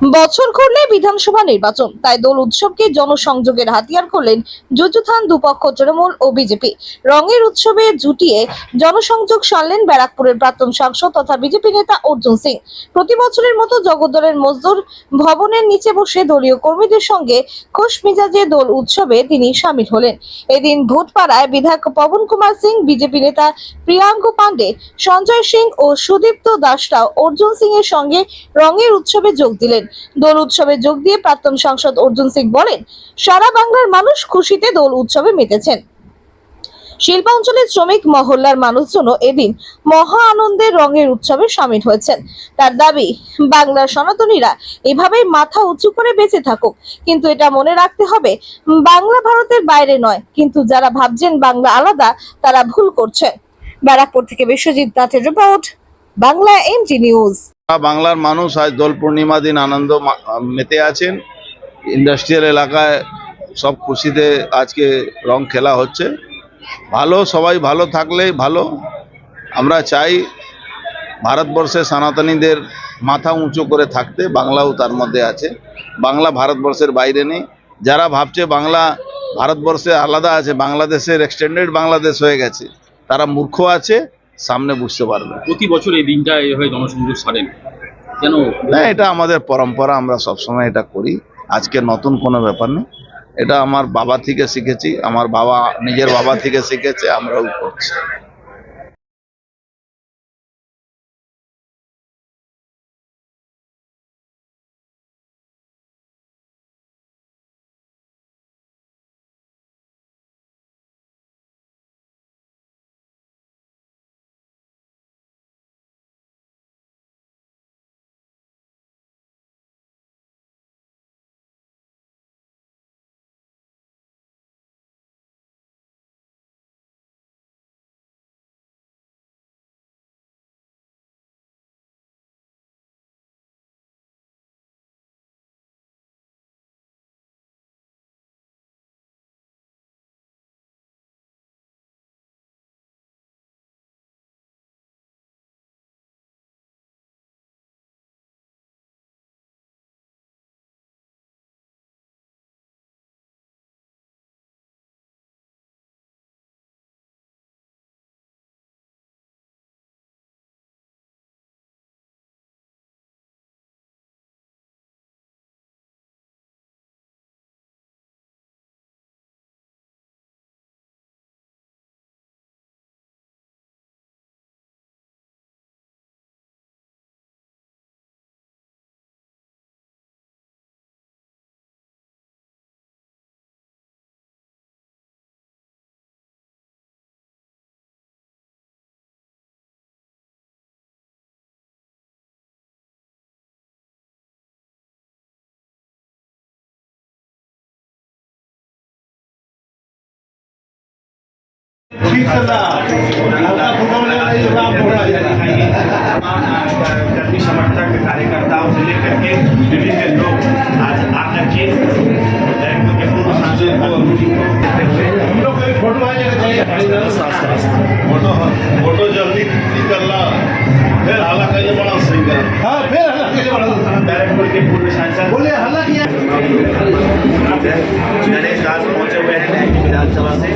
বছর ঘুরলে বিধানসভা নির্বাচন, তাই দোল উৎসবকে জনসংযোগের হাতিয়ার করলেন যুযুথান দুপক্ষ তৃণমূল ও বিজেপি। রঙের উৎসবে জুটিয়ে জনসংযোগ সারলেন ব্যারাকপুরের প্রাক্তন সাংসদ তথা বিজেপি নেতা অর্জুন সিং। প্রতি বছরের মতো জগদ্দলের মজদুর ভবনের নিচে বসে দলীয় কর্মীদের সঙ্গে খোশ মিজাজে দোল উৎসবে তিনি সামিল হলেন। এদিন ভূতপাড়ায় বিধায়ক পবন কুমার সিং, বিজেপি নেতা প্রিয়াঙ্কু পান্ডে সঞ্জয় সিং ও সুদীপ্ত দাসরাও অর্জুন সিং এর সঙ্গে রঙের উৎসবে যোগ দিলেন। দোল উৎসবে যোগ দিয়ে প্রাক্তন সাংসদ অর্জুন সিং বলেন, সারা বাংলার মানুষ খুশিতে দোল উৎসবে মেতেছেন। শিল্পাঞ্চলের শ্রমিক মহল্লার মানুষজনও এদিন মহা আনন্দের রঙের উৎসবে সামিল হয়েছেন। তার দাবি, বাংলার সনাতনীরা এভাবেই মাথা উঁচু করে বেঁচে থাকুক। কিন্তু এটা মনে রাখতে হবে, বাংলা ভারতের বাইরে নয়, কিন্তু যারা ভাবছেন বাংলা আলাদা, তারা ভুল করছেন ব্যারাকপুর থেকে বিশ্বজিৎ নাথের রিপোর্ট, বাংলা এমটি নিউজ। বাংলার মানুষ আজ দোল পূর্ণিমা দিন আনন্দ মেতে আছেন। ইন্ডাস্ট্রিয়াল এলাকায় সব খুশিতে আজকে রং খেলা হচ্ছে। ভালো, সবাই ভালো থাকলেই ভালো। আমরা চাই ভারতবর্ষে সনাতনীদের মাথা উঁচু করে থাকতে বাংলাও তার মধ্যে আছে। বাংলা ভারতবর্ষের বাইরে নেই। যারা ভাবছে বাংলা ভারতবর্ষে আলাদা আছে, বাংলাদেশের এক্সটেন্ডেড বাংলাদেশ হয়ে গেছে, তারা মূর্খ আছে। সামনে বুঝতে পারবে। প্রতি বছর এই দিনটা এভাবে জনসংযোগ সারেন কেন? না এটা আমাদের পরম্পরা আমরা সবসময় এটা করি। আজকে নতুন কোনো ব্যাপার নেই এটা আমার বাবা থেকে শিখেছি আমার বাবা নিজের বাবা থেকে শিখেছে আমরাও করছি। कर्मी समर्थक कार्यकर्ताओं से लेकर के विभिन्न लोग आज आकर के के पूर्व सांसद को हम लोग फ़ोटो आ फ़ोटो फ़ोटो जल्दी निकलना फिर हल्ला करने बड़ा सही कर हाँ फिर हल्ला करने बड़ा बैरकपुर के पूर्व सांसद बोले हल्ला किया गणेश दास पहुँचे हुए हैं विधानसभा से।